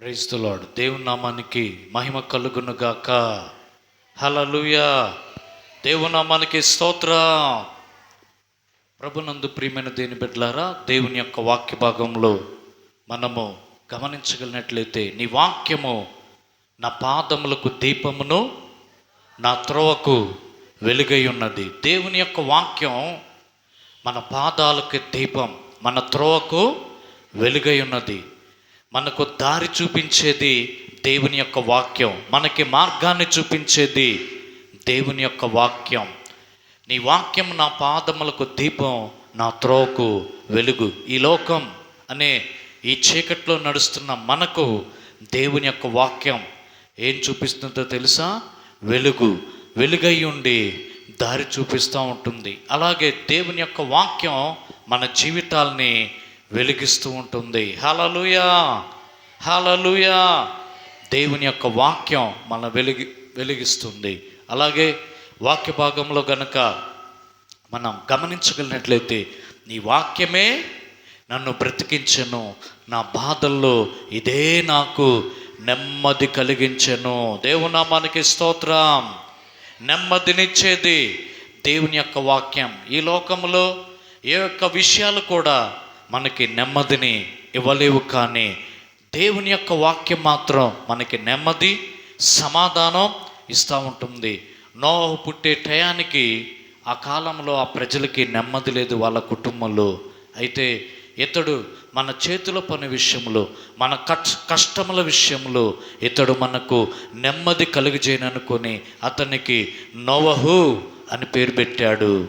క్రైస్తులాడు దేవుని నామానికి మహిమ కలుగును గాక హలలుయా దేవుని నామానికి స్తోత్రం. ప్రభునందు ప్రియమైన దేని బిడ్డలారా దేవుని యొక్క వాక్య భాగంలో మనము గమనించగలిగినట్లయితే నీ వాక్యము నా పాదములకు దీపమును నా త్రోవకు వెలుగై ఉన్నది. దేవుని యొక్క వాక్యం మన పాదాలకు దీపం మన త్రోవకు వెలుగై ఉన్నది. మనకు దారి చూపించేది దేవుని యొక్క వాక్యం. మనకి మార్గాన్ని చూపించేది దేవుని యొక్క వాక్యం. నీ వాక్యం నా పాదములకు దీపం నా త్రోకు వెలుగు. ఈ లోకం అనే ఈ చీకట్లో నడుస్తున్న మనకు దేవుని యొక్క వాక్యం ఏం చూపిస్తుందో తెలుసా? వెలుగు. వెలుగై ఉండి దారి చూపిస్తూ ఉంటుంది. అలాగే దేవుని యొక్క వాక్యం మన జీవితాల్ని వెలిగిస్తూ ఉంటుంది. హలలుయా హలలుయా దేవుని యొక్క వాక్యం మన వెలిగి వెలిగిస్తుంది. అలాగే వాక్య భాగంలో కనుక మనం గమనించగలిగినట్లయితే నీ వాక్యమే నన్ను బ్రతికించెను నా బాధల్లో ఇదే నాకు నెమ్మది కలిగించెను. దేవునామానికి స్తోత్రం. నెమ్మదినిచ్చేది దేవుని యొక్క వాక్యం. ఈ లోకంలో ఏ యొక్క విషయాలు కూడా మనకి నెమ్మదిని ఇవ్వలేవు కానీ దేవుని యొక్క వాక్యం మాత్రం మనకి నెమ్మది సమాధానం ఇస్తూ ఉంటుంది. నోహు పుట్టే టయానికి ఆ కాలంలో ఆ ప్రజలకి నెమ్మది లేదు వాళ్ళ కుటుంబంలో. అయితే ఇతడు మన చేతుల పని విషయంలో మన కష్ కష్టముల విషయంలో ఇతడు మనకు నెమ్మది కలుగజేయననుకొని అతనికి నోవహు అని పేరు పెట్టాడు.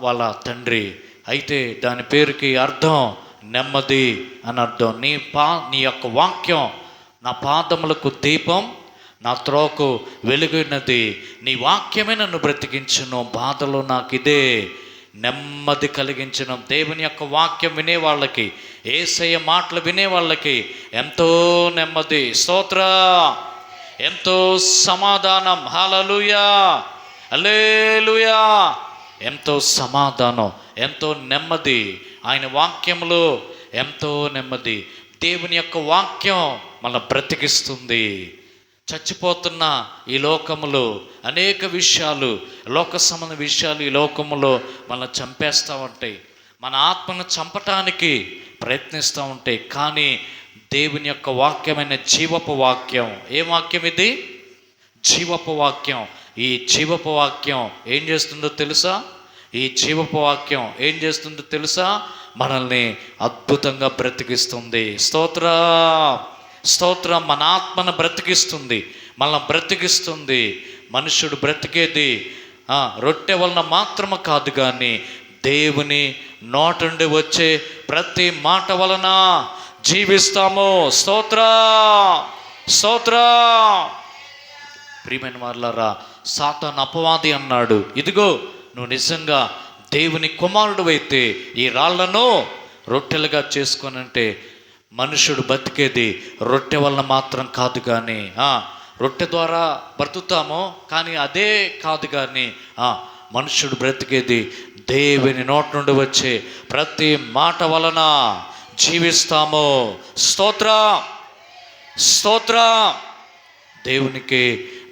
వాళ్ళ తండ్రి అయితే దాని పేరుకి అర్థం నెమ్మది అని అర్థం. నీ పా నీ యొక్క వాక్యం నా పాదములకు దీపం నా త్రోకు వెలుగున్నది నీ వాక్యమే నన్ను బ్రతికించును. బాధలో నాకు ఇదే నెమ్మది కలిగించడం దేవుని యొక్క వాక్యం వినే వాళ్ళకి ఏసయ్య మాటలు వినే వాళ్ళకి ఎంతో నెమ్మది. స్తోత్ర. ఎంతో సమాధానం. హలలుయా అలేలుయా ఎంతో సమాధానం ఎంతో నెమ్మది. ఆయన వాక్యంలో ఎంతో నెమ్మది. దేవుని యొక్క వాక్యం మన బ్రతికిస్తుంది. చచ్చిపోతున్న ఈ లోకములో అనేక విషయాలు లోక సంబంధ విషయాలు ఈ లోకములో మన చంపేస్తూ ఉంటాయి. మన ఆత్మను చంపటానికి ప్రయత్నిస్తూ ఉంటాయి. కానీ దేవుని యొక్క వాక్యమైన జీవపు వాక్యం ఏ వాక్యం ఇది? జీవపు వాక్యం. ఈ జీవపవాక్యం ఏం చేస్తుందో తెలుసా? ఈ జీవపవాక్యం ఏం చేస్తుందో తెలుసా? మనల్ని అద్భుతంగా బ్రతికిస్తుంది. స్తోత్ర! స్తోత్రం! మన ఆత్మను బ్రతికిస్తుంది. మనల్ని బ్రతికిస్తుంది. మనుషుడు బ్రతికేది రొట్టె వలన మాత్రమే కాదు కానీ దేవుని నోటుండి వచ్చే ప్రతి మాట వలన జీవిస్తాము. స్తోత్ర! స్తోత్ర! ప్రియమైన వాళ్ళరా సాతాన్ అపవాది అన్నాడు. ఇదిగో నువ్వు నిజంగా దేవుని కుమారుడు అయితే ఈ రాళ్ళను రొట్టెలుగా చేసుకొనంటే మనుషుడు బతికేది రొట్టె వలన మాత్రం కాదు కానీ రొట్టె ద్వారా బ్రతుకుతామో కానీ అదే కాదు కానీ మనుషుడు బ్రతికేది దేవుని నోటి నుండి వచ్చే ప్రతి మాట వలన జీవిస్తాము. స్తోత్ర! స్తోత్ర! దేవునికి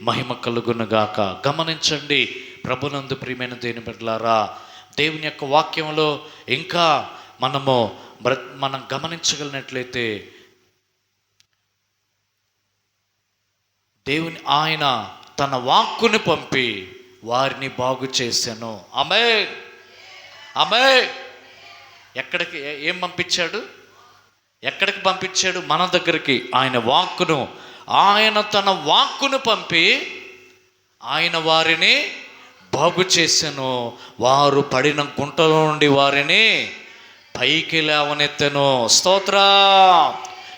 మహిమ కలుగునుగాక. గమనించండి ప్రభునందు ప్రియమైన దేని బిడ్డలారా దేవుని యొక్క వాక్యంలో ఇంకా మనము మనం గమనించగలిగినట్లయితే దేవుని ఆయన తన వాక్కుని పంపి వారిని బాగు చేశాను. అమే అమే ఎక్కడికి ఏం పంపించాడు? ఎక్కడికి పంపించాడు? మన దగ్గరికి ఆయన వాక్కును ఆయన తన వాక్కును పంపి ఆయన వారిని బాగు చేశాను వారు పడిన గుంటలో నుండి వారిని పైకి లేవనెత్తెను. స్తోత్ర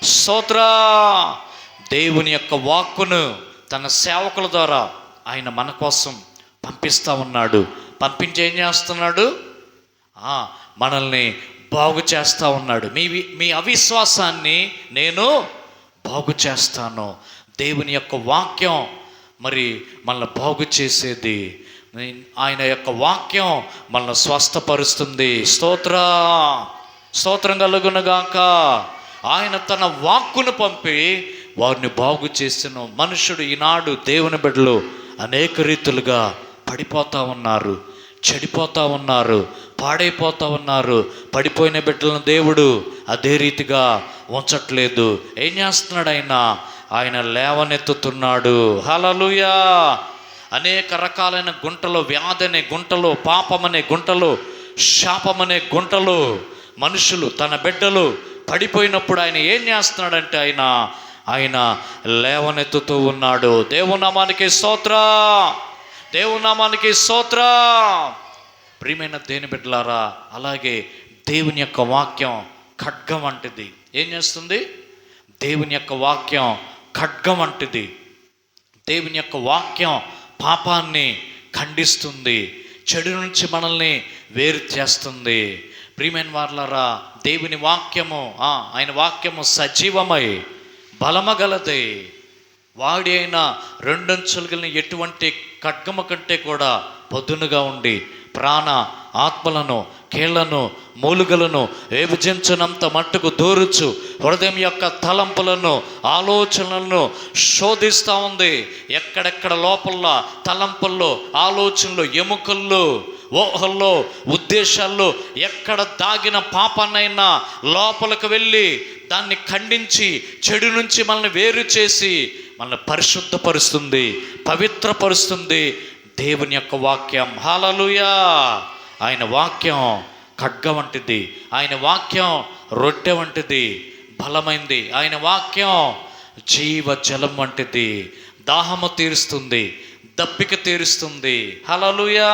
స్తోత్ర. దేవుని యొక్క వాక్కును తన సేవకుల ద్వారా ఆయన మన కోసం పంపిస్తా ఉన్నాడు. పంపించి ఏం చేస్తున్నాడు? మనల్ని బాగు చేస్తా ఉన్నాడు. మీ మీ అవిశ్వాసాన్ని నేను బాగు చేస్తాను దేవుని యొక్క వాక్యం మరి మనల్ని బాగు చేసేది ఆయన యొక్క వాక్యం మనల్ని స్వస్థపరుస్తుంది. స్తోత్ర. స్తోత్రం కలుగునగాక ఆయన తన వాక్కును పంపి వారిని బాగు చేసిన మనుషుడు ఈనాడు దేవుని బిడ్డలు అనేక రీతులుగా పడిపోతూ ఉన్నారు. చెడిపోతూ ఉన్నారు. పాడైపోతూ ఉన్నారు. పడిపోయిన బిడ్డలను దేవుడు అదే రీతిగా ఉంచట్లేదు. ఏం చేస్తున్నాడు ఆయన ఆయన లేవనెత్తుతున్నాడు. హలలుయా అనేక రకాలైన గుంటలు వ్యాధి అనే గుంటలు పాపమనే గుంటలు శాపమనే గుంటలు మనుషులు తన బిడ్డలు పడిపోయినప్పుడు ఆయన ఏం చేస్తున్నాడంటే ఆయన ఆయన లేవనెత్తుతూ ఉన్నాడు. దేవునామానికి స్తోత్ర! దేవునామానికి స్తోత్ర! ప్రియమైన దేని బిడ్డలారా అలాగే దేవుని యొక్క వాక్యం ఖడ్గం వంటిది ఏం చేస్తుంది? దేవుని యొక్క వాక్యం ఖడ్గం వంటిది దేవుని యొక్క వాక్యం పాపాన్ని ఖండిస్తుంది. చెడు నుంచి మనల్ని వేరు చేస్తుంది. ప్రియమైన వార్లారా దేవుని వాక్యము ఆయన వాక్యము సజీవమై బలమగలది. వాడి అయిన రెండంచులు కలిగిన ఎటువంటి ఖడ్గము కంటే కూడా పొద్దునుగా ఉండి ప్రాణ ఆత్మలను కీళ్ళను మూలుగలను విభజించినంత మట్టుకు దూరుచు హృదయం యొక్క తలంపులను ఆలోచనలను శోధిస్తూ ఉంది. ఎక్కడెక్కడ లోపల తలంపుల్లో ఆలోచనలు ఎముకల్లో ఊహల్లో ఉద్దేశాల్లో ఎక్కడ దాగిన పాపనైనా లోపలికి వెళ్ళి దాన్ని ఖండించి చెడు నుంచి మనల్ని వేరు చేసి మనల్ని పరిశుద్ధపరుస్తుంది పవిత్రపరుస్తుంది దేవుని యొక్క వాక్యం. హాలలుయా ఆయన వాక్యం ఖడ్గ వంటిది. ఆయన వాక్యం రొట్టె వంటిది బలమైంది. ఆయన వాక్యం జీవ జలం వంటిది. దాహము తీరుస్తుంది దప్పిక తీరుస్తుంది. హలలుయా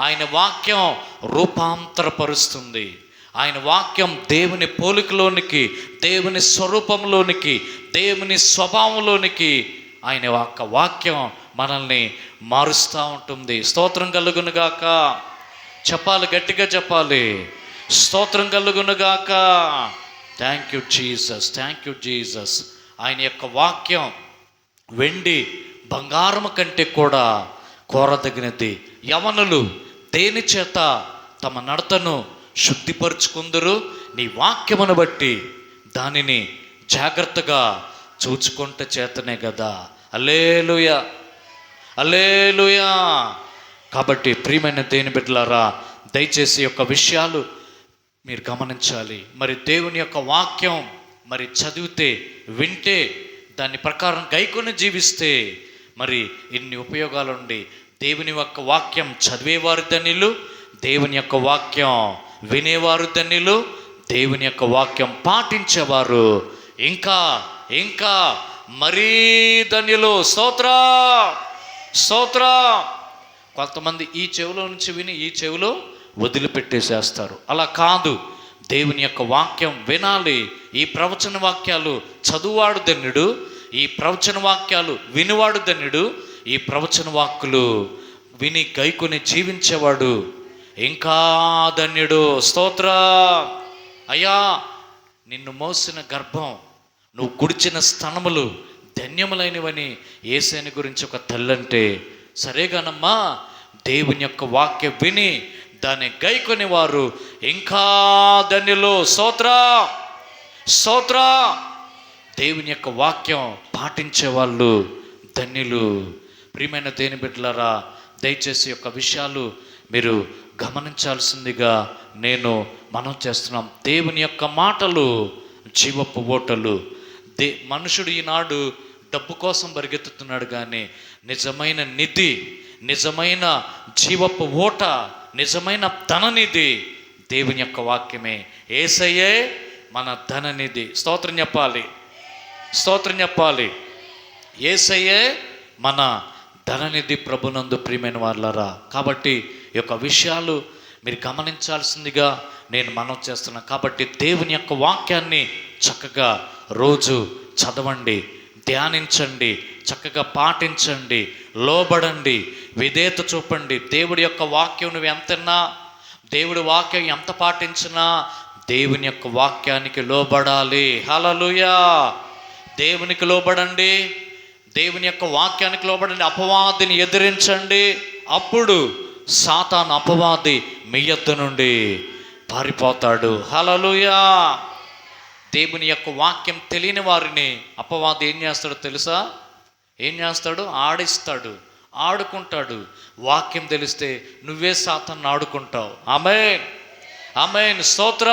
ఆయన వాక్యం రూపాంతరపరుస్తుంది. ఆయన వాక్యం దేవుని పోలికలోనికి దేవుని స్వరూపంలోనికి దేవుని స్వభావంలోనికి ఆయన యొక్క వాక్యం మనల్ని మారుస్తూ ఉంటుంది. స్తోత్రం కలుగునుగాక. చెప్పాలి గట్టిగా చెప్పాలి. స్తోత్రం కలుగునుగాక. Thank you Jesus thank you Jesus ఆయన యొక్క వాక్యం వెండి బంగారము కంటే కూడా కోరదగినది. యవనులు దేని చేత తమ నడతను శుద్ధిపరుచుకుందరు? నీ వాక్యమును బట్టి దానిని జాగ్రత్తగా చూచుకుంట చేతనే కదా అల్లేలుయా. అల్లేలుయా. కాబట్టి ప్రియమైన దేని బిడ్డలారా దయచేసి యొక్క విషయాలు మీరు గమనించాలి. మరి దేవుని యొక్క వాక్యం మరి చదివితే వింటే దాని ప్రకారం గైకొని జీవిస్తే మరి ఇన్ని ఉపయోగాలుండి. దేవుని యొక్క వాక్యం చదివేవారు ధన్యులు దేవుని యొక్క వాక్యం వినేవారు ధన్యులు దేవుని యొక్క వాక్యం పాటించేవారు. ఇంకా ఇంకా మరీ ధన్యులు. స్తోత్ర స్తోత్ర. కొంతమంది ఈ చెవిలో నుంచి విని ఈ చెవిలో వదిలిపెట్టేసేస్తారు. అలా కాదు. దేవుని యొక్క వాక్యం వినాలి. ఈ ప్రవచన వాక్యాలు చదువువాడు ధన్యుడు. ఈ ప్రవచన వాక్యాలు వినివాడు ధన్యుడు. ఈ ప్రవచన వాక్కులు విని గైకొని జీవించేవాడు ఇంకా ధన్యుడు. స్తోత్ర. అయ్యా నిన్ను మోసిన గర్భం నువ్వు గుడిచిన స్థనములు ధన్యములైనవని ఏసేని గురించి ఒక తల్లంటే సరేగానమ్మా దేవుని యొక్క వాక్యం విని దాన్ని గైకొని వారు ఇంకా ధన్యులు సోత్ర సోత్ర. దేవుని యొక్క వాక్యం పాటించే వాళ్ళు ధన్యులు. ప్రియమైన దేని బిడ్డలారా దయచేసి యొక్క విషయాలు మీరు గమనించాల్సిందిగా నేను మనం చేస్తున్నాం. దేవుని యొక్క మాటలు జీవపు ఓటలు. దే మనుషుడు ఈనాడు డబ్బు కోసం పరిగెత్తుతున్నాడు కానీ నిజమైన నిధి నిజమైన జీవపు ఓట నిజమైన ధననిధి దేవుని యొక్క వాక్యమే. ఏసయ్యే మన ధననిధి. స్తోత్రం చెప్పాలి. స్తోత్రం చెప్పాలి. ఏసయ్యే మన ధననిధి ప్రభునందు ప్రియమైన వాళ్ళరా కాబట్టి ఈ యొక్క విషయాలు మీరు గమనించాల్సిందిగా నేను మనం చేస్తున్నాను. కాబట్టి దేవుని యొక్క వాక్యాన్ని చక్కగా రోజు చదవండి. ధ్యానించండి చక్కగా పాటించండి లోబడండి విధేయత చూపండి. దేవుడి యొక్క వాక్యం నువ్వు ఎంతన్నా దేవుడి వాక్యం ఎంత పాటించినా దేవుని యొక్క వాక్యానికి లోబడాలి. హలలుయా దేవునికి లోబడండి దేవుని యొక్క వాక్యానికి లోబడండి అపవాదిని ఎదిరించండి. అప్పుడు సాతాన్ అపవాది మీ యొద్ద నుండి పారిపోతాడు. హలలుయా దేవుని యొక్క వాక్యం తెలియని వారిని అపవాది ఏం చేస్తాడో తెలుసా? ఏం చేస్తాడు? ఆడిస్తాడు ఆడుకుంటాడు. వాక్యం తెలిస్తే నువ్వే సాతాన్ని ఆడుకుంటావు. ఆమె ఆమె స్తోత్ర.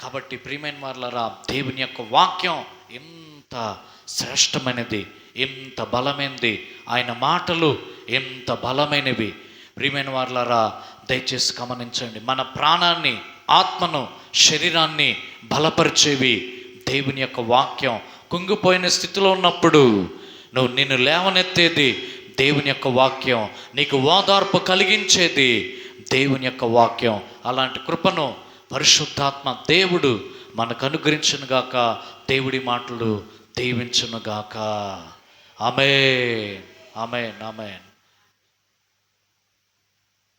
కాబట్టి ప్రియమైన వారులరా దేవుని యొక్క వాక్యం ఎంత శ్రేష్టమైనది ఎంత బలమైనది ఆయన మాటలు ఎంత బలమైనవి. ప్రియమైన వారులరా దయచేసి గమనించండి మన ప్రాణాన్ని ఆత్మను శరీరాన్ని బలపరిచేవి దేవుని యొక్క వాక్యం. కుంగిపోయిన స్థితిలో ఉన్నప్పుడు నువ్వు నిన్ను లేవనెత్తేది దేవుని యొక్క వాక్యం. నీకు ఓదార్పు కలిగించేది దేవుని యొక్క వాక్యం. అలాంటి కృపను పరిశుద్ధాత్మ దేవుడు మనకు అనుగ్రహించును గాక. దేవుడి మాటలు దీవించును గాక. ఆమె ఆమె ఆమె